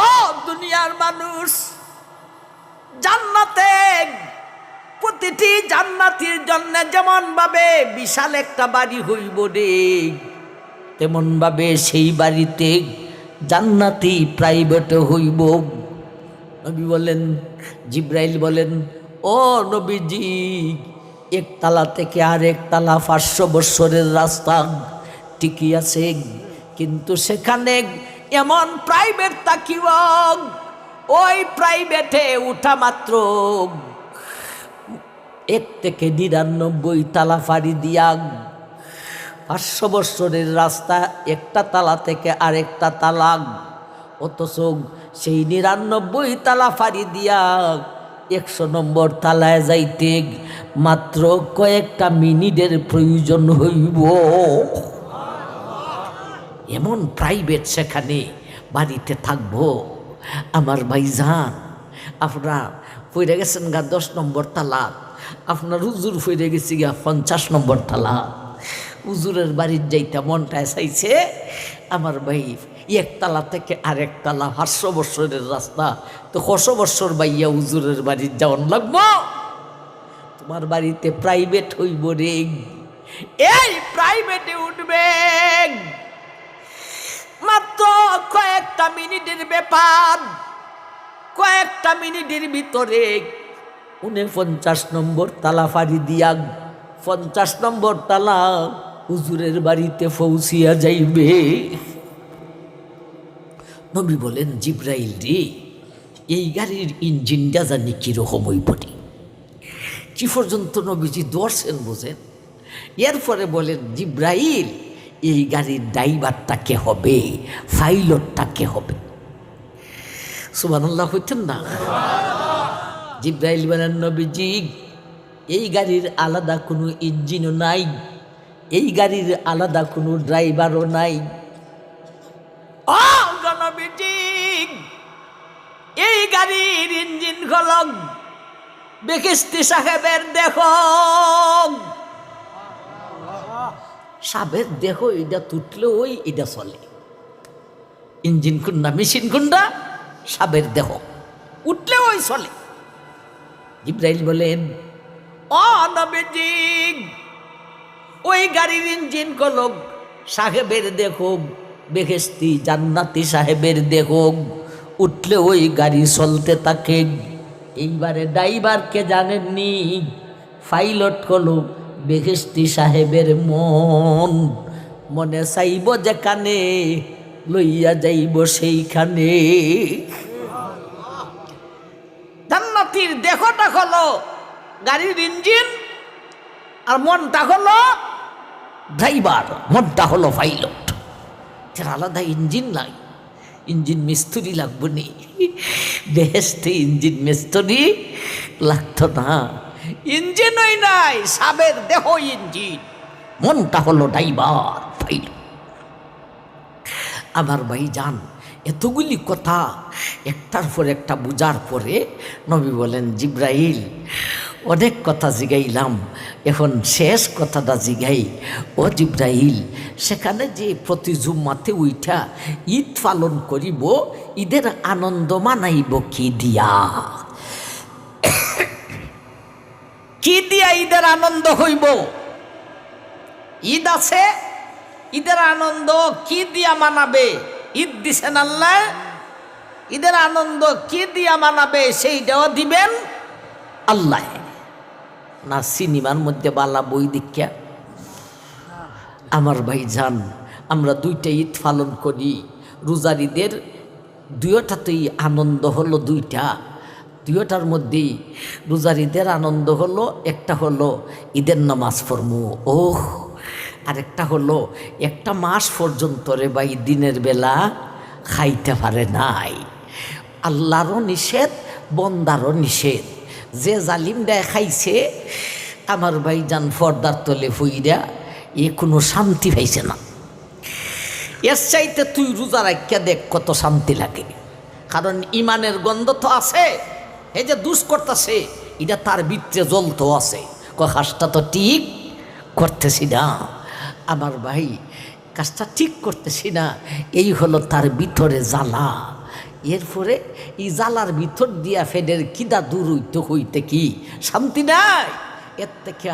ও দুনিয়ার মানুষ, জান্নাতে প্রতিটি জান্নাতির জন্য যেমন ভাবে বিশাল একটা বাড়ি হইব রে তেমন ভাবে সেই বাড়িতে জান্নাতি প্রাইভেট হইব। নবী বলেন, জিব্রাইল বলেন, ও নবীজি একতলা থেকে আর একতলা পাঁচশো বৎসরের রাস্তা ঠিকই আছে, কিন্তু সেখানে এমন প্রাইভেট থাকিব ওই প্রাইভেটে উঠা মাত্র। এক থেকে নিরানব্বই তালা ফাড়ি দিয়া পাঁচশো বৎসরের রাস্তা, একটা তালা থেকে আরেকটা তালা। অথচ সেই নিরানব্বই তালা ফাড়ি দিয়া একশো নম্বর তালায় যাইতে মাত্র কয়েকটা মিনিটের প্রয়োজন হইব। এমন প্রাইভেট সেখানে বাড়িতে থাকব। আমার ভাইজান, আপনারা পড়ে গেছেন গা দশ নম্বর তালা আপনার উজুর ফিরে গেছি গা পঞ্চাশ নম্বর তালা উজুরের বাড়ির যাইতে মনটায় চাইছে, আমার ভাই একতলা থেকে আরেক তালা, পাঁচশো বৎসরের রাস্তা। তো কশো বৎসর বাইয়া উজুরের বাড়ির যাওয়ান লাগবো। তোমার বাড়িতে প্রাইভেট হইব রে। এই প্রাইভেটে উঠবে মাত্র কয়েকটা মিনিটের ব্যাপার। কয়েকটা মিনিটের ভিতরে উনি পঞ্চাশ নম্বর তালা ফাড়ি দিয়া পঞ্চাশ নম্বর তালা হুজুরের বাড়িতে পৌঁছিয়া যাইবে। নবী বলেন, জিব্রাইল রে, এই গাড়ির ইঞ্জিনটা জানি কীরকম ওই পড়ি কি পর্যন্ত নবীজি দর্শেন বোঝেন? এরপরে বলেন, জিব্রাইল এই গাড়ির ড্রাইভারটা কে হবে পাইলটটা কে হবে। সুবানাল্লাহ হইতেন না? জিব্রাইল বলেন, নবীজি, এই গাড়ির আলাদা কোনো ইঞ্জিনও নাই, এই গাড়ির আলাদা কোনো ড্রাইভারও নাই। এই গাড়ির ইঞ্জিন খলক বেকিস্তি সাহেবের দেখো সাবের দেখো এটা তুটলে, ওই এটা চলে। ইঞ্জিন কুন্ডা, মেশিন কুন্ডা, সাবের দেহ। উঠলে ওই চলে। ইব্রাহিম বলেন ও নবীজি, ওই গাড়ির ইঞ্জিন কলক, সাহেবের দেখো বেহেস্তি জান্নাতি সাহেবের দেখো উঠলে ওই গাড়ি চলতে থাকে। এইবারে ড্রাইভারকে জানেননি, পাইলট হলো বেহেস্তি সাহেবের মন। মনে চাইব যেখানে, লইয়া যাইব সেইখানে। জান্নাতির দেহটা হলো গাড়ির ইঞ্জিন, আর মনটা হলো ড্রাইভার, মনটা হলো পাইলট। এর আলাদা ইঞ্জিন নাই। ইঞ্জিন মিস্ত্রি লাগবো নি। বেহেস্তে ইঞ্জিন মিস্ত্রি লাগতো না। ইঞ্জিনই নাই, সাবের দেহ ইঞ্জিন। মনটা হলো ড্রাইভার পাইলট আমার ভাই যান এতগুলি কথা একটার পর একটা বুঝার পরে নবী বলেন, জিব্রাইল, অনেক কথা জিগাইলাম, এখন শেষ কথাটা জিগাই। ও জিব্রাইল, সেখানে যে প্রতি জুম্মাতে উইঠা ঈদ পালন করিব, ঈদের আনন্দ মানাইব কি দিয়া? কি দিয়া ঈদের আনন্দ হইব? ঈদ আছে, ঈদের আনন্দ কি দিয়া মানাবে? ঈদ দিছেন আল্লাহ, ঈদের আনন্দ কি দিয়া মানাবে সেইটাও দিবেন আল্লাহ। না, সিনেমার মধ্যে বালা বই দীক্ষা আমার ভাই যান আমরা দুইটা ঈদ পালন করি। রোজার ঈদের দুইটাতেই আনন্দ হলো দুইটা। দুইটার মধ্যেই রোজার ঈদের আনন্দ হলো, একটা হলো ঈদের নামাজ পড়মু। ওহ, আরেকটা হলো একটা মাস পর্যন্ত রে ভাই, দিনের বেলা খাইতে পারে নাই। আল্লাহরও নিষেধ, বন্দারও নিষেধ। যে জালিম দেয় খাইছে, আমার ভাই যান ফর্দার তলে ফুইরা এ কোনো শান্তি পাইছে না। এর চাইতে তুই রোজা রাখিয়া দেখ কত শান্তি লাগে। কারণ ইমানের গন্ধ তো আছে। এই যে দুষ করতেছে এটা তার ভিতরে জ্বলতো আছে। কাজটা তো ঠিক করতেছি না। আমার ভাই, কাজটা ঠিক করতেছি না। এই হলো তার ভিতরে জ্বালা। এরপরে এই জ্বালার ভিতর দিয়া ফেডের কিদা দূর হইতে হইতে কি? শান্তি নাই। এর থেকে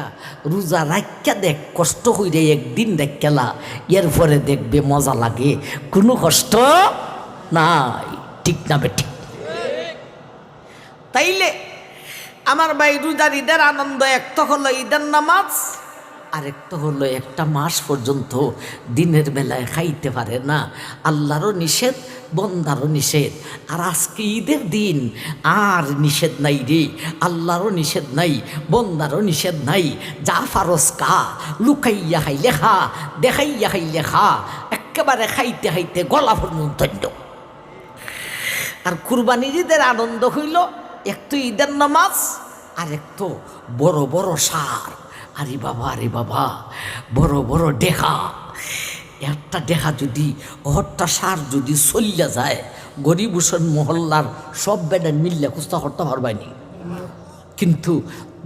রোজা রাখা দেখ, কষ্ট হইলে একদিন দেখলা এরপরে দেখবে মজা লাগে। কোনো কষ্ট নাই। ঠিক না বেঠিক তাইলে আমার ভাই রোজার ঈদের আনন্দ একটা হলো ঈদের নামাজ আরেকটা হলো একটা মাস পর্যন্ত দিনের বেলায় খাইতে পারে না। আল্লাহরও নিষেধ, বন্দারও নিষেধ। আর আজকে ঈদের দিন আর নিষেধ নাই রে, আল্লাহরও নিষেধ নাই, বন্দারও নিষেধ নাই। যা ফারস কা লুকাইয়া খাই লেখা দেখাইয়া খাই লেখা একেবারে খাইতে খাইতে গলা পর্যন্ত আর কুরবানির ঈদের আনন্দ হইল একটু ঈদের নামাজ আর একটু বড় বড় সার। আরে বাবা আরে বাবা, বড় বড় ডেহা একটা ডেহা যদি অহট্টা সার যদি চলিয়া যায়, গরিব মহল্লার সব বেডার মিললে কুস্তা হরতে পারবানি কিন্তু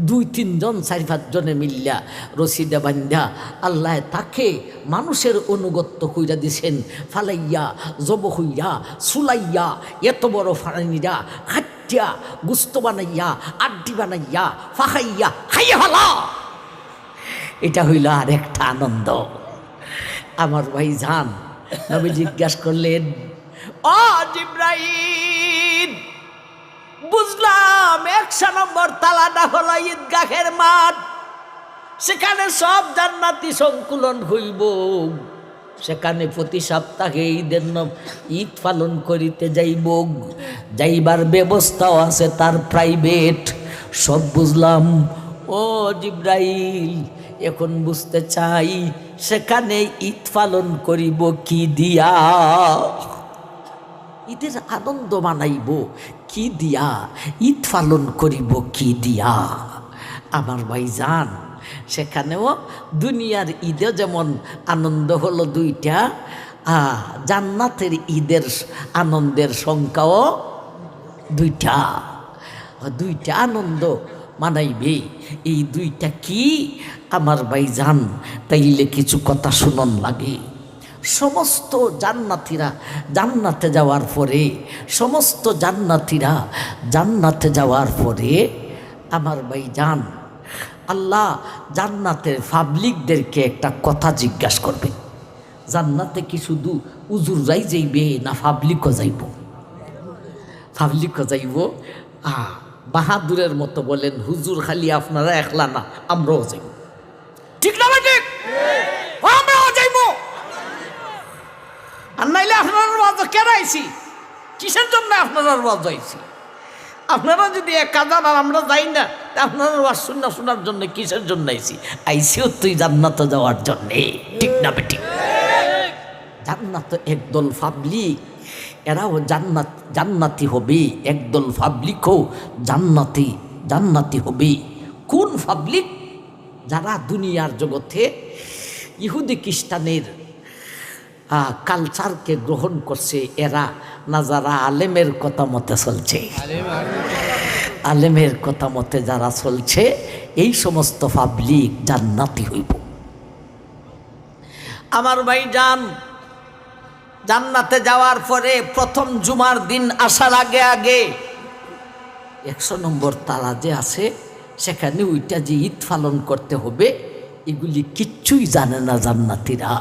দুই, তিনজন, চারি, পাঁচজনে মিল্লা রশিদা বান্ধা আল্লাহ তাকে মানুষের অনুগত্য কইরা দিছেন। ফালাইয়া, জব হইয়া, সুলাইয়া, এত বড় ফারানিরা খাটিয়া, গুস্ত বানাইয়া, আড্ডি বানাইয়া ফাহাইয়া খাইয়া ফালা। এটা হইল আর একটা আনন্দ। আমার ভাই যান নবী জিজ্ঞাসা করলেন, ও জিব্রাহিম বুঝলাম, একশো নম্বর তালাটা হলো ঈদগাহের মাঠ। সেখানে সব জান্নাতি সংকুলন হইব। সেখানে প্রতি সপ্তাহে ঈদের ঈদ পালন করিতে যাইব। যাইবার ব্যবস্থাও আছে তার প্রাইভেট। সব বুঝলাম। ও জিব্রাইল, এখন বুঝতে চাই, সেখানে ঈদ পালন করিব কি দিয়া? ঈদের আনন্দ মানাইব কি দিয়া? ঈদ পালন করিব কি দিয়া? আমার ভাই যান সেখানেও দুনিয়ার ঈদে যেমন আনন্দ হলো দুইটা জান্নাতের ঈদের আনন্দের সংখ্যাও দুইটা। দুইটা আনন্দ মানাইবে। এই দুইটা কি? আমার ভাই যান তাইলে কিছু কথা শুনন লাগে। সমস্ত জান্নাতিরা জান্নাতে যাওয়ার পরে, সমস্ত জান্নাতিরা জান্নাতে যাওয়ার পরে, আমার ভাই যান আল্লাহ জান্নাতের পাবলিকদেরকে একটা কথা জিজ্ঞাসা করবে। জান্নাতে কি শুধু উজুর যাই যাইবে না পাবলিকও যাইব? পাবলিকও যাইব? আ, বাহাদুরের মতো বলেন, হুজুর, খালি আপনারা একলা না, আমরাও যাইব। ঠিক না ভাই ঠিক আমরাও যাইব আর নাইলে আপনার ওয়াজ কেন আইছি? কিসের জন্য আপনার ওয়াজ আইছি আপনারা যদি এক কাজান আর আমরা যাই না, তা আপনারা ওয়াজ শুনা শোনার জন্য কিসের জন্য আইছি? আইসিও তুই জান্নাত যাওয়ার জন্যে, ঠিক না বেটি? জান্নাত একদল পাবলিক, এরাও জান্নাত, জান্নাতি হবে, একদল পাবলিকও জান্নাতি জান্নাতি হবে। কোন পাবলিক? যারা দুনিয়ার জগতে ইহুদি খ্রিস্টানের কালচারকে গ্রহণ করছে, এরা না যারা আলেমের কথা মতে চলছে। আলেমের কথা মতে যারা চলছে, এই সমস্ত পাবলিক জান্নাতি হইব। আমার ভাই যান জান্নাতে যাওয়ার পরে প্রথম জুমার দিন আসার আগে আগে একশো নম্বর তারা যে আছে, সেখানে ওইটা যে ঈদ পালন করতে হবে, এগুলি কিচ্ছুই জানে না জান্নাতিরা।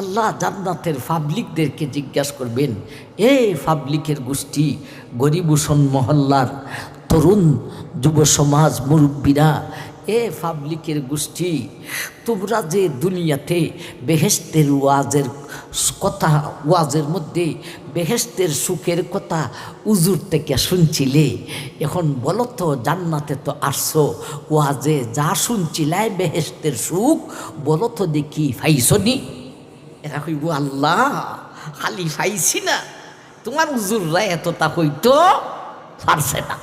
আল্লাহ জান্নাতের পাবলিকদেরকে জিজ্ঞাসা করবেন, এ পাবলিকের গোষ্ঠী, গরিবুসন মহল্লার তরুণ যুব সমাজ মুরব্বীরা, এ পাবলিকের গোষ্ঠী, তোমরা যে দুনিয়াতে বেহেস্তের ওয়াজের কথা, ওয়াজের মধ্যে বেহেস্তের সুখের কথা উজুর থেকে শুনছিলে? এখন বলো তো, জান্নাতে তো আসছো, ওয়াজে যা শুনছিলাই বেহেস্তের সুখ, বলো তো দেখি ফাইসনি এরা কইব, আল্লাহ, খালি ফাইছি না। তোমার উজুররা এত তা হইতো পারছে না।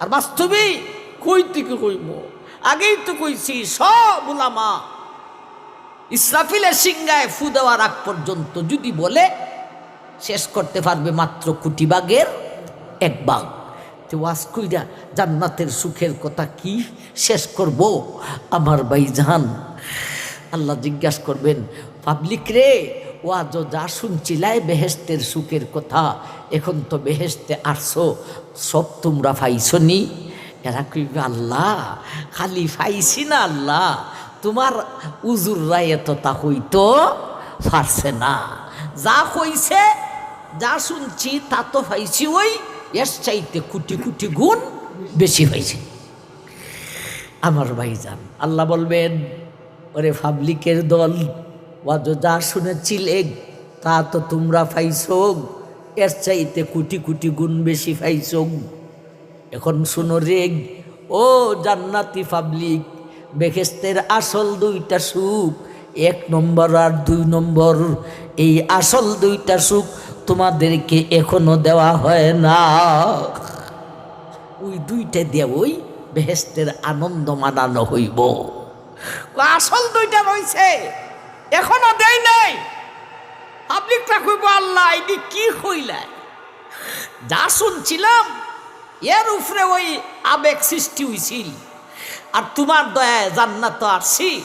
আর বাস্তবে কই থেকে কইব? আগেই তো কইছি, সব উলামা ইসরাফিলের সিংগায় ফু দেওয়ার আগ পর্যন্ত যদি বলে, শেষ করতে পারবে মাত্র কুটিবাগের এক বাঘ। তো ওয়াজ কইরা জান্নাতের সুখের কথা কি শেষ করব? আমার ভাই জান আল্লাহ জিজ্ঞাসা করবেন, পাবলিক রে ও আজ যা শুনছিলাই বেহেস্তের সুখের কথা, এখন তো বেহেস্তে আসছো, সব তোমরা পাইছো নি? এরা কইবে, আল্লাহ, খালি পাইছি না আল্লাহ, তোমার উজুররা এত তা হইতো পারছে না। যা হইছে, যা শুনছি তা তো পাইছি ওই, এর চাইতে কুটি কুটি গুণ বেশি হয়েছে আমার ভাই ভাইজান, আল্লাহ বলবেন ওরে পাবলিকের দল, ওয়াজ যা শুনেছিলে তা তো তোমরা পাইছ। এর চাইতে কোটি কোটি গুণ বেশি পাইছ। এখন শুনো রেগ, ও জান্নাতি পাবলিক, বেহেস্তের আসল দুইটা সুখ, এক নম্বর আর দুই নম্বর। এই আসল দুইটা সুখ তোমাদেরকে এখনও দেওয়া হয় না। ওই দুইটা দিয়ে ওই বেহেস্তের আনন্দ মানানো হইব। আসল দুইটা রয়েছে। এখনও দেয় নাই। পাবলিকটা কইব, আল্লাহ, এটি কি হইলাই যা শুনছিলাম, এর উপরে ওই আবেগ সৃষ্টি হইছিল। আর তোমার দয়ায় জান্নাত আসছি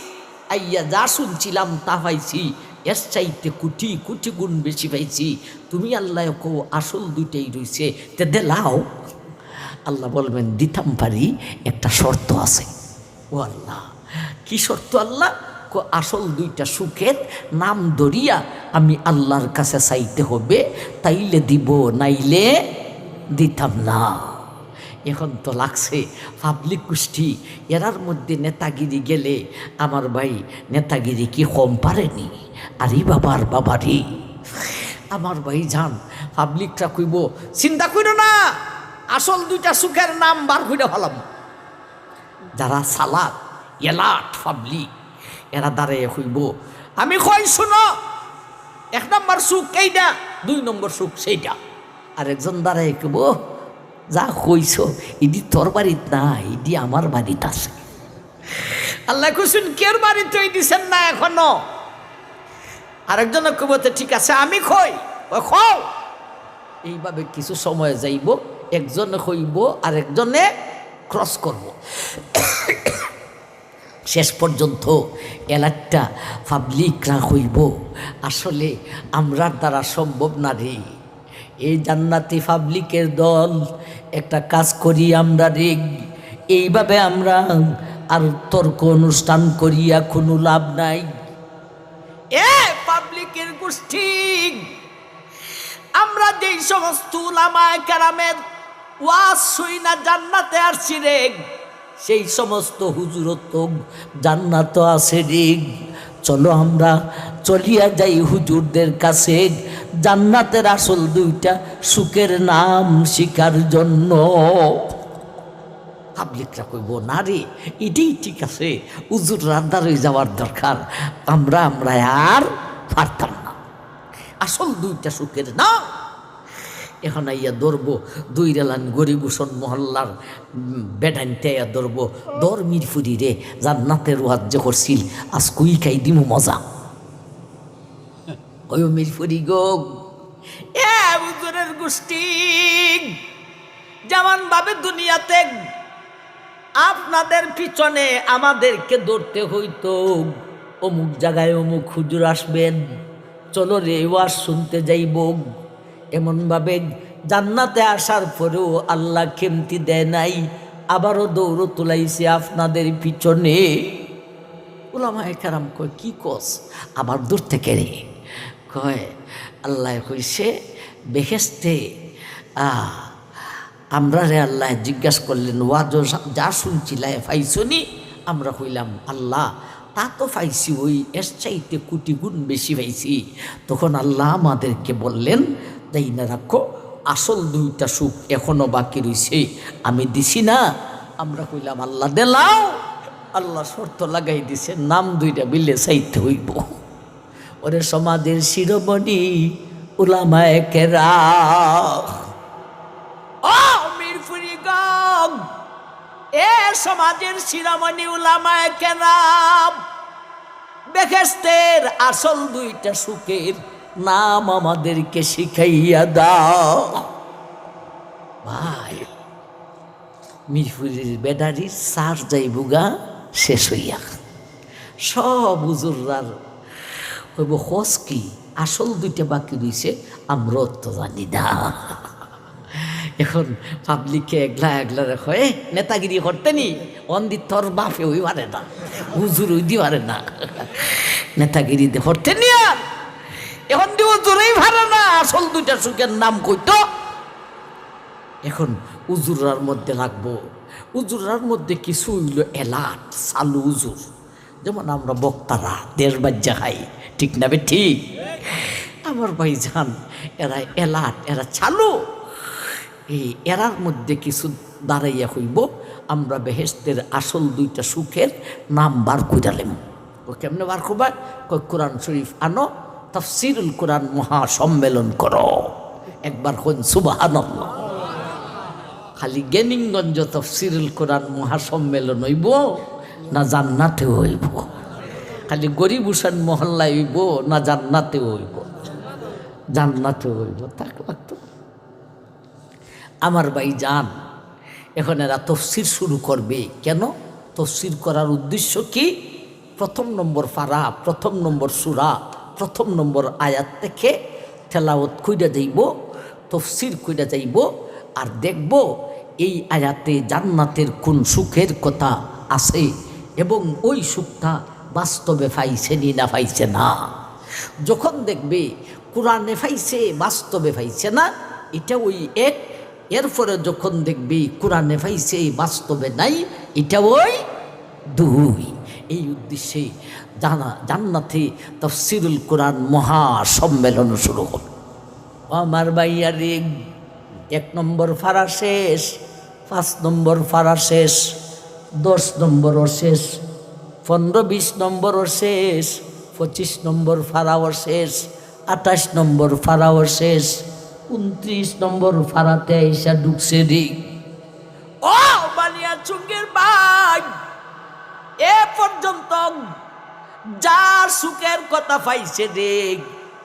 আইয়া যা শুনছিলাম, তা পাইছি। এর চাইতে কুটি কুটি গুণ বেশি পাইছি। তুমি আল্লাহ কো আসল দুইটাই রইছে। তে দেলাও আল্লাহ বলবেন, দিতাম পারি, একটা শর্ত আছে। ও আল্লাহ। কি শর্ত আল্লাহ? আসল দুইটা সুখের নাম ধরিয়া আমি আল্লাহর কাছে চাইতে হবে, তাইলে দিব, নাইলে দিতাম না। এখন তো লাগছে পাবলিক গোষ্ঠী, এরার মধ্যে নেতাগিরি গেলে আমার ভাই নেতাগিরি কি কম পারেনি? আরে বাবার বাবারে। আমার ভাই যান পাবলিকটা কইব, চিন্তা কইর না, আসল দুইটা সুখের নাম বার করে ফেলাম। যারা সালাদ এলাট পাবলিক এরা দাঁড়িয়ে হইব। আমি কই, শুনো, এক নম্বর সুখ এইটা দুই নম্বর সুখ সেইটা আর একজন দাঁড়ায় কেব যা কইছ ইডি তোর বাড়িত না ইডি আমার বাড়িতে আছে। আল্লাহ কুসুন কের বাড়িতে ওই দিছেন না এখনও? আরেকজন কবতে ঠিক আছে, আমি খই ও খাও এইভাবে কিছু সময় যাইব, একজনে হইব আর একজনে ক্রস করব। শেষ পর্যন্ত এলাকটা পাবলিকরা হইব। আসলে আমরার দ্বারা সম্ভব না রে। এই জান্নাতি পাবলিকের দল, একটা কাজ করি আমরা রে। এইভাবে আমরা আর তর্ক অনুষ্ঠান করিয়া কোনো লাভ নাই। এ পাবলিকের গোষ্ঠী, আমরা যেই সমস্ত উলামায় কারামের ওয়াজ না জান্নাতে আসছি রে। সেই সমস্ত হুজুরত জান্নাত আছে রে। চলো আমরা চলিয়া যাই হুজুরদের কাছে। জান্নাতের আসল দুইটা সুখের নাম শিকার জন্য। পাবলিকরা কইব, না রে, এটাই ঠিক আছে। উজুর রান্দার যাওয়ার দরকার। আমরা আমরা আর পারতাম না। আসল দুইটা সুখের না এখন আইয়া ধরব দুই রেলান গরিবুসন মহল্লার বেডাইনতে আইয়া ধরব। দর মিরফুরি রে জান্নাতের ওয়াজ যে করছিল আজ কুই খাই দিমু মজা। ওই মিরফুরি গো এ গোষ্ঠী যেমন ভাবে দুনিয়াতে আপনাদের পিছনে আমাদেরকে ধরতে হইতো। অমুক জায়গায় অমুক হুজুর আসবেন চলো রে ওয়াজ শুনতে যাইব। এমনভাবে জান্নাতে আসার পরেও আল্লাহ খেমতি দেয় নাই, আবারও দৌড় তোলাইছে আপনাদের পিছনে। ওলামায় কারাম কয়, কি কস? আবার দূর থেকে রে? কয়, আল্লাহ কইছে বেহেস্তে আ, আমরা রে আল্লাহ জিজ্ঞাসা করলেন, ওয়াজ যা শুনছিলাই পাইছনি আমরা কইলাম, আল্লাহ, তা তো পাইছি ওই এর চাইতে কোটি গুণ বেশি পাইছি তখন আল্লাহ আমাদেরকে বললেন তাই না রাখো। আসল দুইটা সুখ এখনও বাকি রইছে। আমি দিছি না, আমরা কইলাম, আল্লাহ দেলাও আল্লাহ শর্ত লাগাই দিছে, নাম দুইটা বিলে চাইতে হইব। ওরে সমাজের শিরোমণি, উলামায় কেরা ও মিরপুরি গম, এ সমাজের শিরোমণি, উলামায় কেরাম। বেহেস্তের আসল দুইটা সুখের নাম আমাদেরকে শিখাইয়া দাও। ভাই, মিরপুরের বেডারি সার যাইবুগা শেষ হইয়া। সব উজুরার কইব, হস কি? আসল দুইটা বাকি রয়েছে আমরাও তো জানি না। এখন পাবলিককে একলা দেখো, এ, নেতাগিরি করতে নি? অন্দি তোর বাপে ওই পারে না, হুজুর দি পারে না। নেতাগিরি করতে নি আর এখন দি হুজুরই পারে না আসল দুইটা সুখের নাম কইতো? এখন উজুরার মধ্যে রাখব উজুরার মধ্যে কিছু হইল এলাট, সালু উজুর। যেমন আমরা বক্তারা দেশ বাজ্যা খাই, ঠিক না ঠিক? আমার ভাই যান এরা এলাট, এরা চালু এই এরার মধ্যে কিছু দাঁড়াইয়া হইব, আমরা বেহেস্তের আসল দুইটা সুখের নাম বার কইরালেম ও কেমনে বার কই, কোরআন শরীফ আনো তফসিরুল কোরআন মহা সম্মেলন করো। একবার হন সুবহানাল্লাহ। খালি জ্ঞানীগঞ্জ তফসিরুল কোরআন মহাসম্মেলন হইব না জান্নাতে হইব? খালি গরিব হুসান মহল্লায় হইব না জান্নাতে হইব? জান্নাতে হইব, তাক লাগতো। আমার ভাই যান এখন এরা তফসির শুরু করবে। কেন? তফসির করার উদ্দেশ্য কি? প্রথম নম্বর ফারা, প্রথম নম্বর সুরা। প্রথম নম্বর আয়াত থেকে তেলাওত কইরা যাইব, তফসির কইরা যাইব আর দেখব এই আয়াতে জান্নাতের কোন সুখের কথা আছে এবং ওই সুখটা বাস্তবে পাইছে নি না পাইছে না। যখন দেখবে কোরআনে পাইছে, বাস্তবে পাইছে না, এটা ওই এক। এরপরে যখন দেখবি কোরআনে পাইছে, বাস্তবে নাই, এটা ওই দুই। এই উদ্দেশ্যে জানা জান্নাতে তফসিরুল কোরআন মহা সম্মেলন শুরু হল। আমার বাইয়ারে এক নম্বর ফারা শেষ, পাঁচ নম্বর ফারা শেষ, দশ নম্বরও শেষ, পনেরো বিশ নম্বরও শেষ, পঁচিশ নম্বর ফারাও শেষ, আঠাশ নম্বর ফারাও শেষ, উনত্রিশ নম্বর ফারাতে আইসা ঢুকছে রে। ও বানিয়া চুঙ্গের ভাই, এ পর্যন্ত যা সুখের কথা পাইছে রে,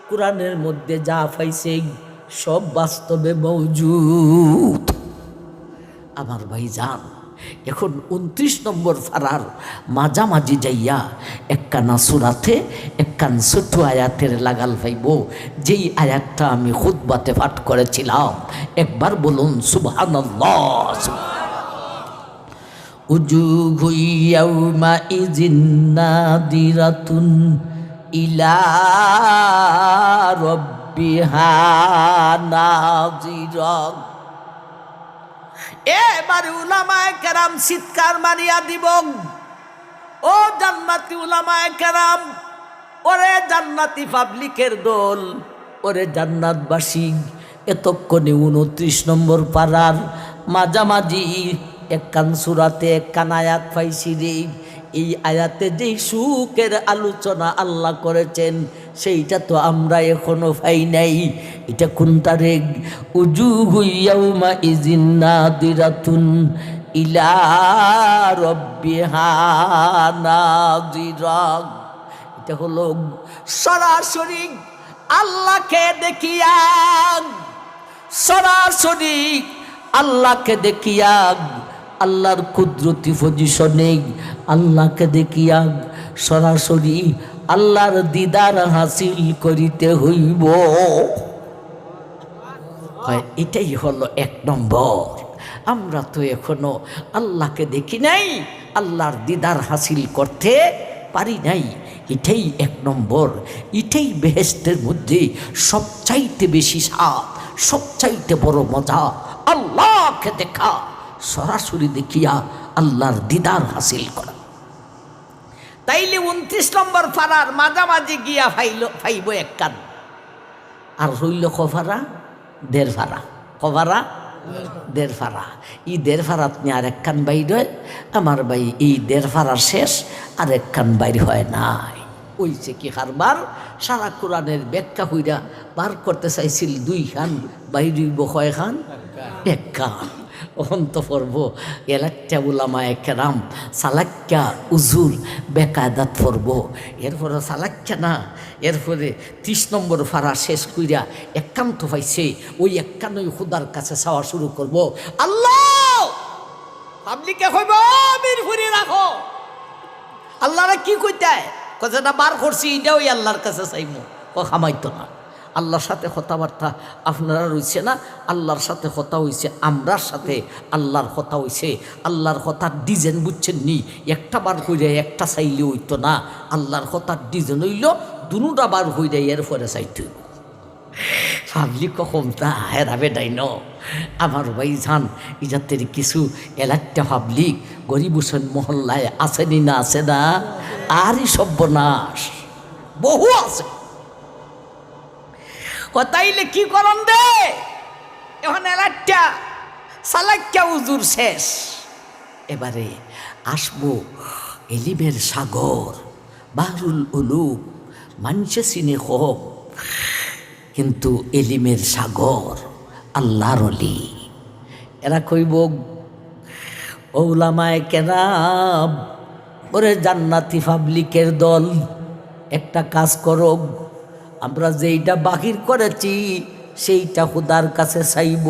কোরআনের মধ্যে যা পাইছে সব বাস্তবে মৌজুদ আমার ভাই যান এখন উনত্রিশ নম্বর ফারার মাঝামাঝি যাইয়া একখানা সুরাতে একখান ছোট আয়াতের লাগাল পাইব যেই আয়াতটা আমি খুদবাতে পাঠ করেছিলাম। একবার বলুন, সুবহানাল্লাহ ইয়াউমা ইজিন নাদিরাতুন ইলা রব্বিহা নাজিরা এবারে উলামায়ে কেরাম চিৎকার মারিয়া দিব। ও জান্নাতি উলামায়ে কেরাম, ওরে জান্নাতি পাবলিকের দল, ওরে জান্নাতবাসী, এতক্ষণে উনত্রিশ নম্বর পাড়ার মাঝামাঝি একখান সুরাতে একখান আয়াত পাইছি রে। এই আয়াতে যেই সুখের আলোচনা আল্লাহ করেছেন, সেইটা তো আমরা এখনও পাই নাই। এটা কোনটা রে উজু হুইয়াউমা ইজিন্না দিরাতুন ইলা এটা হলো সরাসরি আল্লাহকে দেখিয়া, সরাসরি আল্লাহকে দেখিয়া আল্লাহর কুদরতি পজিশনে আল্লাহকে দেখিয়া সরাসরি আল্লাহর দিদার হাসিল করিতে হইব। এটাই হলো এক নম্বর। আমরা তো এখনও আল্লাহকে দেখি নাই, আল্লাহর দিদার হাসিল করতে পারি নাই। এটাই এক নম্বর। এটাই বেহেস্তের মধ্যে সবচাইতে বেশি স্বাদ, সবচাইতে বড় মজা। আল্লাহকে দেখা। সরাসরি দেখিয়া আল্লাহর দিদার হাসিল করা। তাইলে উনত্রিশ নম্বর ফারার মাঝামাঝি গিয়া ফাইল, ফাইব এক কান। আর রইল কফারা দেড় ফারা। কফারা দেড় ফারা। এই দেড় ফারাত নিয়ে আর এক কান বাইর হয়, আমার ভাই এই দেড় ফারা শেষ, আর এক কান বাইর হয় নাই। ওইছে কি হারবার? সারা কোরআনের ব্যাখ্যা হইরা বার করতে চাইছিল দুই খান বাইরিব কয় খান? এক খান অন্ত পর্ব এলাক্কা উলামা একরাম সালাক্কা উজুর বেকায়দাত পর্ব এরপরে সালাক্কা না, এরপরে ত্রিশ নম্বর ফাড়া শেষ কইরা একান্ত পাইছে ওই একান্নই খুদার কাছে চাওয়া শুরু করব। আল্লাহ! পাবলিকে কইব বীর ফুরি রাখো। আল্লাহরা কি কইতায়? কথাটা বার করছি, এটাও আল্লাহর কাছে চাইব ও খামাইতো না। আল্লাহর সাথে কথাবার্তা আপনারা রয়েছে না? আল্লাহর সাথে কথা হইছে, আমরার সাথে আল্লাহর কথা হইছে। আল্লাহর কথার ডিজাইন বুঝছেন নি? একটা বার হইলে একটা চাইলে হইতো না। আল্লাহর কথার ডিজাইন হইল, দুটা বার হইলে এর পরে চাইতে হইব। কখন তা? হেরাবে ন। আমার ভাই জান, ইজাতের কিছু এলাকটা ভাবলি গরিব হোসেন মহল্লায় আসেনি না আছে না? আরই সর্বনাশ। বহু আছে। কথাইলে কি করন দে এখন এলাকটা সালাক্কা উজুর শেষ। এবারে আসব এলিমের সাগর, বাহরুল উলুক মানুষে সিনে হোক। কিন্তু এলিমের সাগর, আল্লাহর অলি। এরা কইব ওলামায় কেরাম, ওরে জান্নাতি পাবলিকের দল, একটা কাজ করো। আমরা যেইটা বাহির করেছি, সেইটা খুদার কাছে চাইব।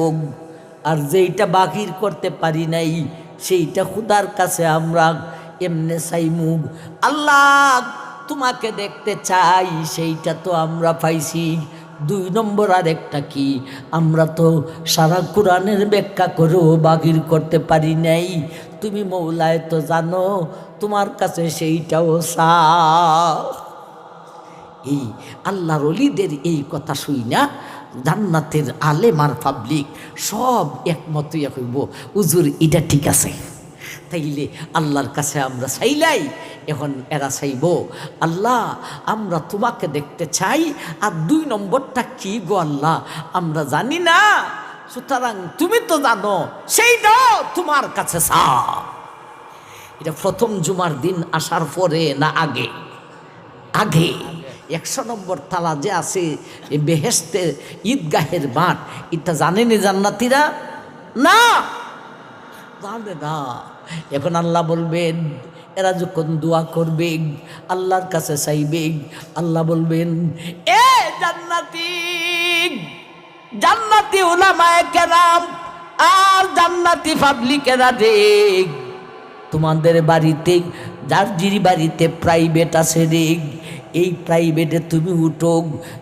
আর যেইটা বাহির করতে পারি নাই, সেইটা খুদার কাছে আমরা এমনে চাইমু আল্লাহ, তোমাকে দেখতে চাই, সেইটা তো আমরা পাইছি। দুই নম্বর আর একটা কি? আমরা তো সারা কোরআনের ব্যাখ্যা করেও বাগির করতে পারি নাই। তুমি মৌলায় তো জানো, তোমার কাছে সেইটাও সা এই আল্লাহর অলিদের এই কথা শুই না জান্নাতের আলেমার পাবলিক সব একমত ইয়া কইব উজুর এটা ঠিক আছে। তাইলে আল্লাহর কাছে আমরা চাইলাই, এখন এরা চাইব। আল্লাহ, আমরা তোমাকে দেখতে চাই, আর দুই নম্বরটা কি গো আল্লাহ? আমরা জানি না, সুতরাং তুমি তো জানো সেইটাও তোমার কাছে চা এটা প্রথম জুমার দিন আসার পরে না আগে? আগে। একশো নম্বর তালা যে আছে বেহেস্তে ঈদগাহের মাঠ, এটা জানেনি জান্নাতিরা? না! জানে না। এখন আল্লাহ বলবেন, এরা যখন দোয়া করবে, আল্লাহর কাছে চাইবে, আল্লাহ বলবেন, এ জান্নাতি জান্নাতি ওলামায় কেরাম, আর জান্নাতি পাবলিকেরা দেখ তোমাদের বাড়িতে, যার জির বাড়িতে প্রাইভেট আছে রে এই প্রাইভেটে তুমি উঠো,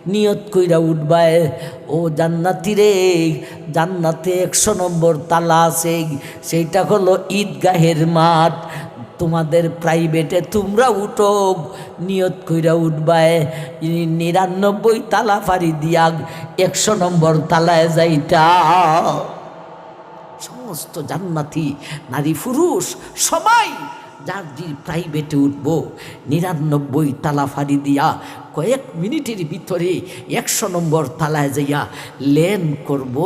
নিয়ত কইরা উঠবায় ও জান্নাতি রে, জান্নাতে একশো নম্বর তালা আছে। সেইটা হলো ঈদগাহের মাঠ। তোমাদের প্রাইভেটে তোমরা উঠো, নিয়ত কইরা উঠবায় নিরানব্বই তালা ফাড়ি দিয়া একশো নম্বর তালায় যাইটা সমস্ত জান্নাতি নারী পুরুষ সবাই যার প্রাইভেটে উঠব, নিরানব্বই তালা ফাড়ি দিয়া কয়েক মিনিটের ভিতরে একশো নম্বর তালায় যাইয়া লেন করব।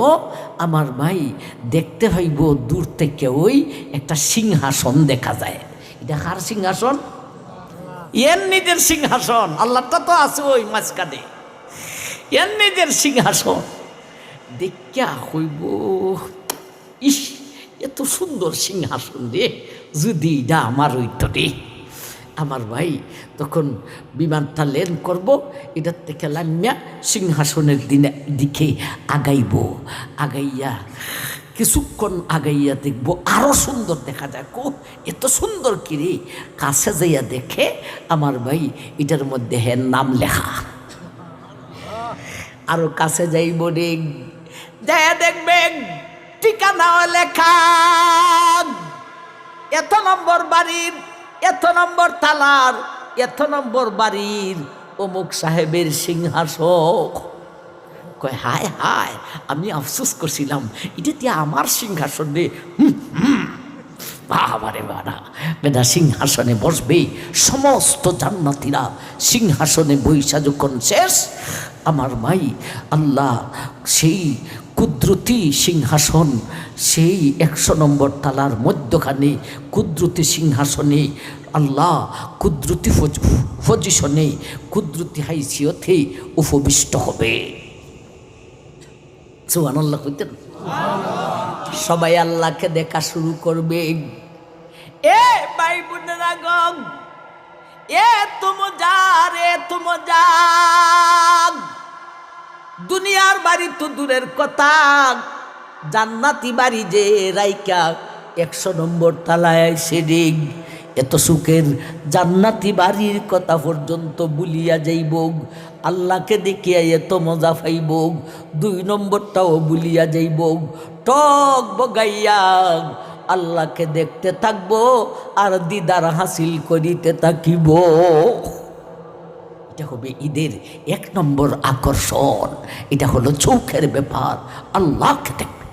আমার ভাই দেখতে হইব দূর থেকে ওই একটা সিংহাসন দেখা যায়। এটা কার সিংহাসন? এর নিজের সিংহাসন, আল্লাহটা তো আছে ওই মাঝখানে। এর নিজের সিংহাসন। দেখা হইব, ইস, এত সুন্দর সিংহাসন রে। যদি এটা আমার হইত আমার ভাই তখন বিমানটা লেন করব, এটার থেকে লামিয়া সিংহাসনের দিনে দিকে আগাইব। আগাইয়া কিছুক্ষণ আগাইয়া দেখব আরও সুন্দর দেখা যায়। কো, এত সুন্দর কিরে কাছে যাইয়া দেখে আমার ভাই এটার মধ্যে হ্যাঁ নাম লেখা। আরও কাছে যাইব রে। যায় দেখবেন ঠিকানাও লেখা। এত নম্বর বাড়ির, এত নম্বর তালার এত নম্বর বাড়ির অমুক সাহেবের সিংহাসক কয়, হায় হায়, আমি আফসোস করছিলাম, এটা দিয়ে আমার সিংহাসন। বাবারে বাড়া বেদা সিংহাসনে বসবে, সমস্ত জান্নাতিরা সিংহাসনে বৈশা যখন শেষ, আমার ভাই আল্লাহ সেই কুদরতি সিংহাসন, সেই একশো নম্বর তালার মধ্যখানে কুদরতি সিংহাসনে আল্লাহ কুদরতি পজিশনে কুদরতি হাইসিয়তে উপবিষ্ট হবে। সুহান আল্লাহ কইতেন। সবাই আল্লাহকে দেখা শুরু করবে। এ ভাই বোনেরা গম এ তুম যা রে তুম যা দুনিয়ার বাড়ি তো দূরের কথা। জান্নাতি বাড়ি যে রাইকা একশো নম্বর তালায় রে। এত সুখের জান্নাতি বাড়ির কথা পর্যন্ত ভুলিয়া যাইব আল্লাহকে দেখিয়া এত মজা পাইব দুই নম্বরটাও ভুলিয়া যাইব টক বগাইয়া আল্লাহকে দেখতে থাকব আর দিদার হাসিল করিতে থাকিব। এটা হবে ঈদের এক নম্বর আকর্ষণ। এটা হলো চৌখের ব্যাপার। আল্লাহকে দেখবে।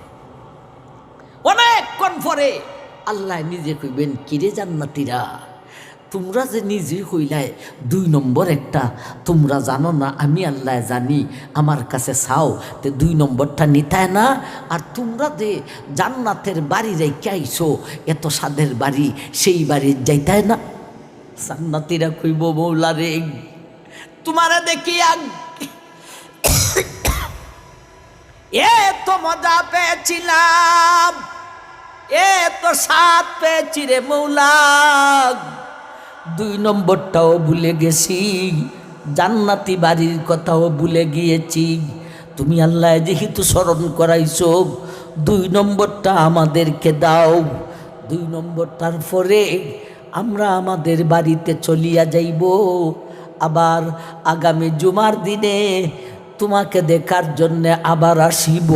অনেকক্ষণ পরে আল্লাহ নিজে কইবেন, কিরে জান্নাতিরা, তোমরা যে নিজে হইলাই দুই নম্বর একটা, তোমরা জানো না, আমি আল্লাহ জানি, আমার কাছে চাও তে দুই নম্বরটা নিতায় না। আর তোমরা যে জান্নাতের বাড়ি রেখে আইসো এত স্বাদের বাড়ি, সেই বাড়ির যাইতায় না। জান্নাতিরা কইব, মৌলা রে তোমারে দেখি আগ এত মজা পেয়েছিলাম এত স্বাদ পেয়েছি রে মৌলা। দুই নম্বরটাও ভুলে গেছি, জান্নাতি বাড়ির কথাও ভুলে গিয়েছি। তুমি আল্লাহ যেহেতু স্মরণ করাইছো, দুই নম্বরটা আমাদেরকে দাও। দুই নম্বরটার পরে আমরা আমাদের বাড়িতে চলিয়া যাইব। আবার আগামী জুমার দিনে তোমাকে দেখার জন্যে আবার আসিব।